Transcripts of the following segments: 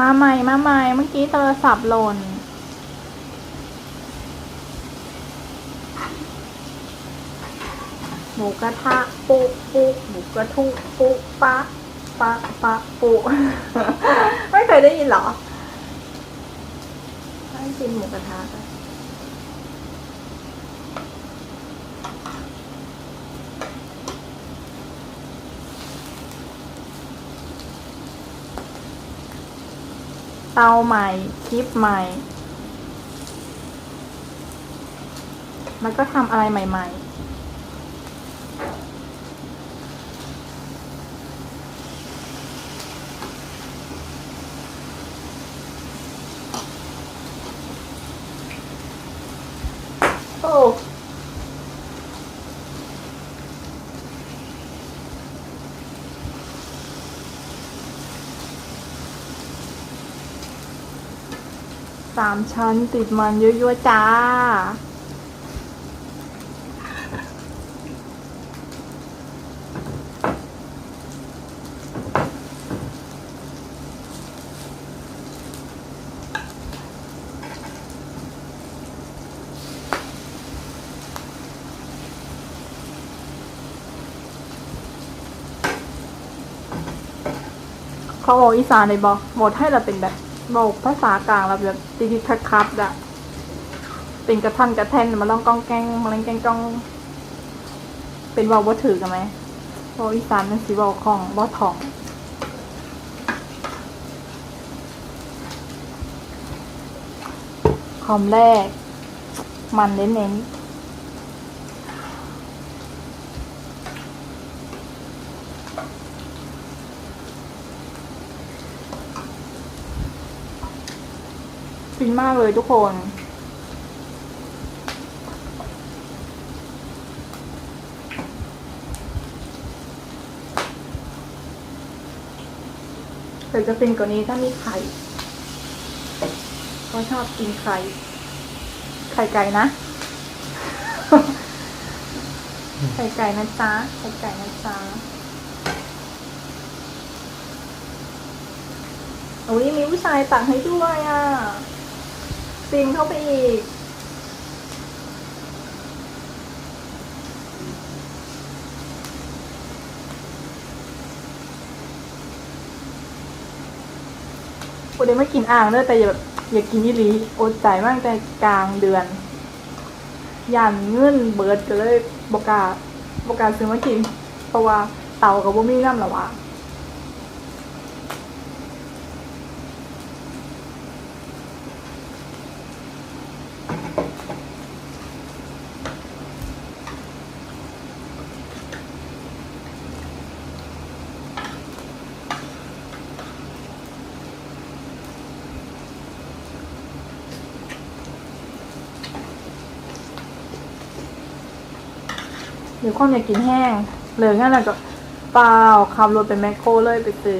มาใหม่มาใหม่เมื่อกี้โทรศัพท์หล่นหมูกระทะปุปุหมูกระทุปุปะปะปะปุไม่เคยได้ยินหรอให้กินหมูกระทะ เตาใหม่ คลิปใหม่ แล้วก็ทำอะไรใหม่ ๆ โอ้ สามชั้นติดมันยั่วๆจ้า เขาบอกอีสานเลยบอกบอกให้เราเป็นแบบ บอกภาษากลางเราแบบติดคัดคัดๆอะเป็นกระท่อนกระแท่นมาลองกองแกงมาเล่นแกงกอง เป็นเบาบ่ถือกันไหมบอกอีสานมันสีเบาของบ่ถ่องคอมแรก มันเน้นๆ ฟินมากเลยทุกคน แต่จะฟินกว่านี้ถ้ามีไข่ก็ชอบกินไข่ ไข่ไก่นะ ไข่ไก่นะจ๊ะ ไข่ไก่นะจ๊ะโอ้ยมีผู้ชายตักให้ด้วยอะ ฟินเข้าไปอีกกูได้ไม่กินอ่างเด้อแต่อย่าแบบอย่ากินยี่ลีอดใจมากแต่กลางเดือนยันเงินเบิร์ดก็เลยบกล้าบกล้าซื้อมากิน เพราะว่าเตากับบ่มีน้ำละวะ หรือความอยากกินแห้งเลืองั้นน่ะก็เปล่าขับรถไปแมคโครเลยไปซื้อ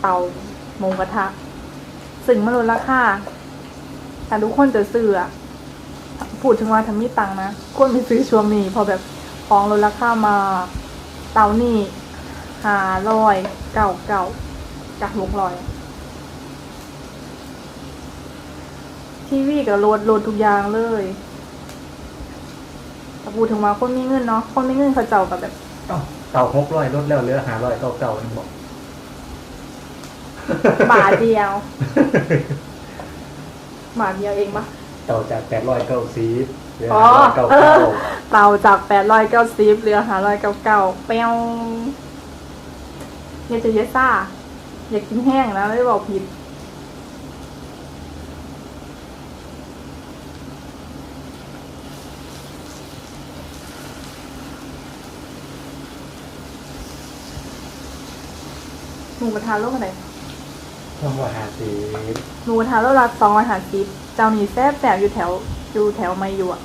เตาหมูกระทะสึ่งมาลดราคาแต่ทุกคนจะซื้ออะพูดถึงว่าทำมีตังนะควรไปซื้อช่วงนี้พอแบบของลดราคามาเตานี่หารอยเก่าเก่าจากหกร้อย ทีวีกับโหลดโหลดทุกอย่างเลย แต่พูดถึงว่าคนมีเงินเนาะคนมีเงินเขาเจ้ากับแบบเอ้าเก่าหกร้อยลดแล้วเหลือหาร้อยเก่าเก่านึงบอกบาทเดียวบาทเดียวเองปะเก่าจากแปดร้อยเก้าสิบเหลืออ๋อห้าร้อยเก้าเอเก้าอเต่าจากแปดร้อยเก้าสิบเหลือหาร้อยเก้าเก้าเปียวอยากจะเยอะซ่าอยากกินแห้งนะไม่บอกผิด หมูกระทะโลกอะไรต้องว่าหาสีหมูกระทะโลละสองร้อยห้าสิบเจ้านี่แซ่บแซ่บอยู่แถวอยู่แถวไม่อยู่อะ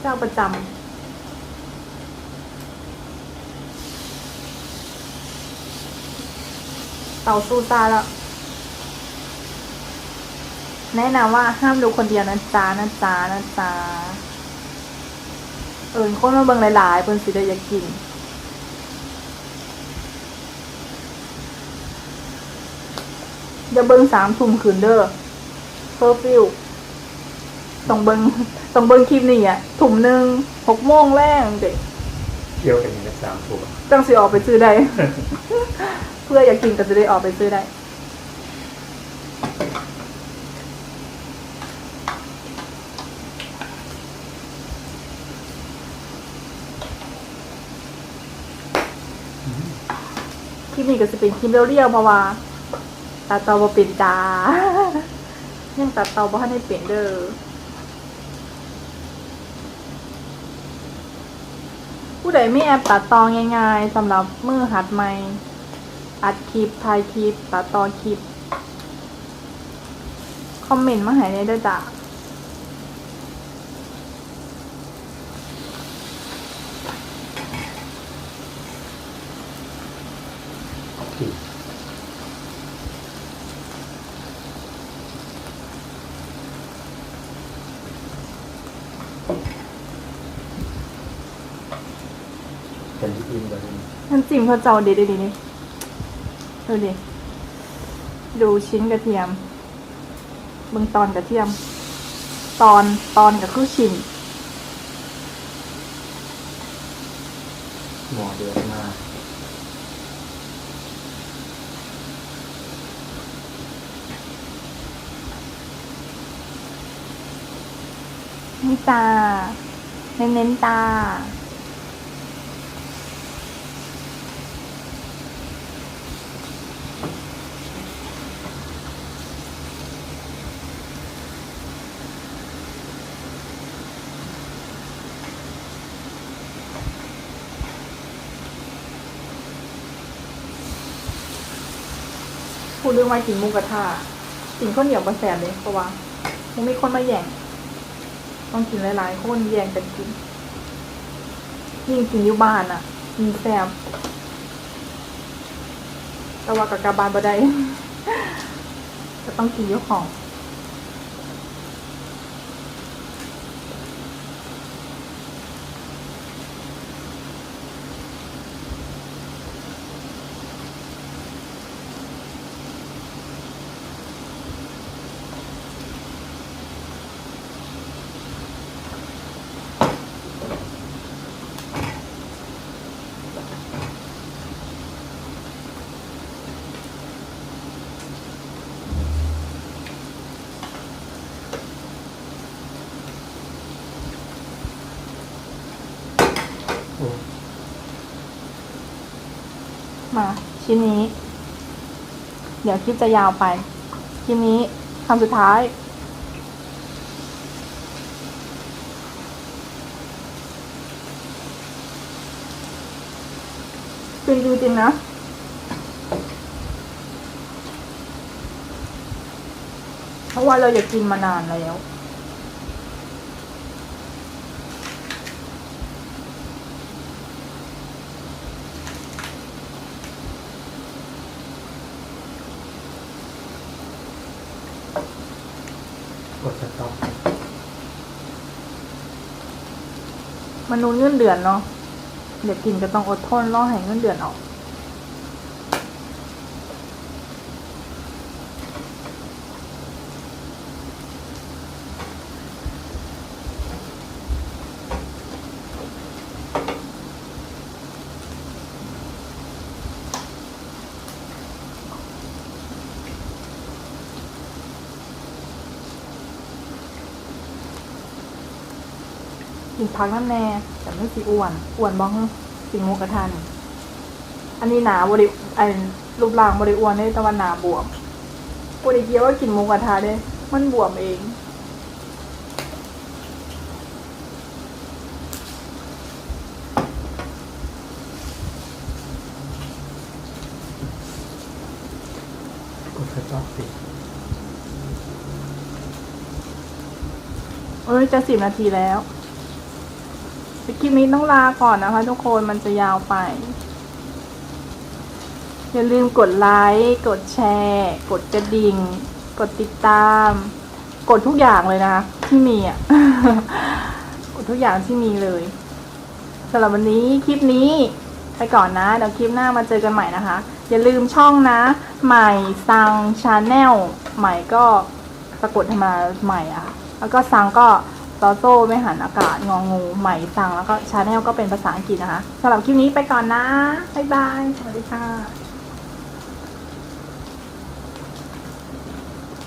เจ้าประจำเต่าสู้ตาแล้ว แนะนำว่าห้ามดูคนเดียวนะจ๊ะนะจ๊ะนะจ๊ะ เอิญคนมาเบิ่งหลายๆเพิ่นสิได้อยากกิน เดี๋ยวเบิ่งสามทุ่มคืนเด้อเพอร์ฟิวต้องเบิ่งต้องเบิ่งคลิปนี้อะทุ่มหนึ่งหกโมงแรงเด็กเที่ยวกันอย่างนี้สามทุ่มจังสิออกไปซื้อได้ เพื่ออยากกินก็จะได้ออกไปซื้อได้ คลิปนี้ก็จะเป็นคลิปเรียวๆเพราะว่าตัดเตาบ่เป็นจ้ายังตัดเตาบ่ทันได้เป็นเด้อผู้ใดไม่แอปตัดตอง่ายๆสำหรับมือหัดใหม่อัดคลิปถ่ายคลิปตัดต่อคลิป คอมเมนต์มาให้ได้ด้อจ้า เป็นที่อินกันน้ำจิ้มเขาเจ้าเด็ดดีนี่ดูดิดูชิ้นกระเทียมเบิ่งตอนกระเทียม ตอนตอนกับคือชิ้นหมอเดือดมาก นี่จ้าเน้นๆจ้าพูดเรื่องว่ากินหมูกระทะกินข้าวเหนียวมาแสบเลยเพราะว่ามันมีคนมาแย่ง ต้องกินหลายๆคนแย่งกันกิน ยิ่งกินอยู่บ้านอะยิ่งแซ่บแต่ว่ากับกาบานบ่ได้ จะต้องกินอยู่ของ โอ้ิ้นนี้ เดี๋ยวคลิปจะยาวไปชิ้นนี้คำสุดท้ายจริงจริงนะเพราะว่าเราอยากกินมานานแล้ว กดสต็อป มนุษย์เงินเดือนเนาะเดี๋ยวกินก็ต้องอดทนรอให้เงินเดือนออก กินพักน้ำแน่แต่ไม่สิอ้วน อ้วนบ้องสิงหมูกระทันอันนี้หนาบริอันรูปร่างบริอ้วนได้แต่ว่าหนาบวมบริเกียวว่ากินหมูกระทะเด้มันบวมเองกดสต็อปสิเอ้ยจะสิบนาทีแล้วแต่ คลิปนี้ต้องลาก่อนนะคะ ทุกคนมันจะยาวไป อย่าลืมกดไลค์ กดแชร์ กดกระดิ่ง กดติดตาม กดทุกอย่างเลยนะที่มีอะ กดทุกอย่างที่มีเลยสำหรับวันนี้คลิปนี้ไปก่อนนะ เดี๋ยวคลิปหน้ามาเจอกันใหม่นะคะ อย่าลืมช่องนะ ใหม่ซังชาแนลใหม่ก็สะกดธรรมาใหม่อะ่ะแล้วก็ซังก็ ซอโซ่ไม่หันอากาศงองงูใหม่สั่งแล้วก็ชาแนลก็เป็นภาษาอังกฤษนะคะสำหรับคลิปนี้ไปก่อนนะ บ๊ายบาย สวัสดีค่ะ